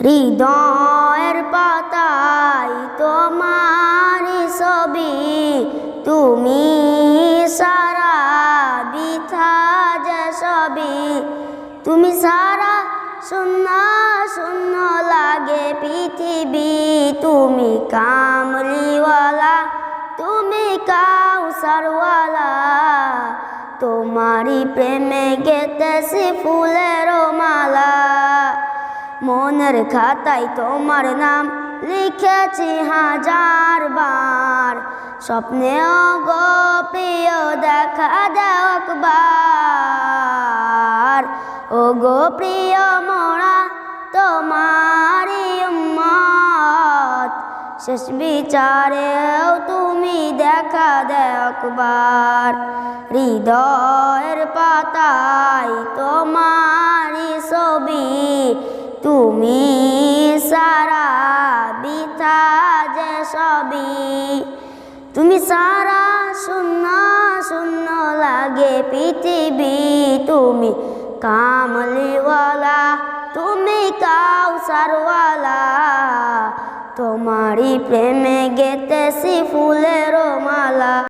হৃদয়ের পাতায় তোমার ছবি। তুমি সারা বিথা যে সবই তুমি সারা শূন্য শূন্য লাগে পৃথিবী। তুমি কামলিওয়ালা, তুমি কাউসারওয়ালা। তোমারই প্রেমে গেতেছি ফুলের মালা। মনের খাতায় তোমার নাম লিখেছি হাজার বার। স্বপ্নেও গো প্রিয়, দেখা দাও ও গো প্রিয় মোরা তোমারই উম্মত। শেষ বিচারেও তুমি দেখা দাও হৃদয়ের পাতায় তোমারই ছবি তুমি সারা বিথা যে সবই। তুমি সারা শূন্য শূন্য লাগে পৃথিবী। তুমি কামলিওয়ালা, তুমি কাউসারওয়ালা। তোমারই প্রেমে গেতেছি ফুলের মালা।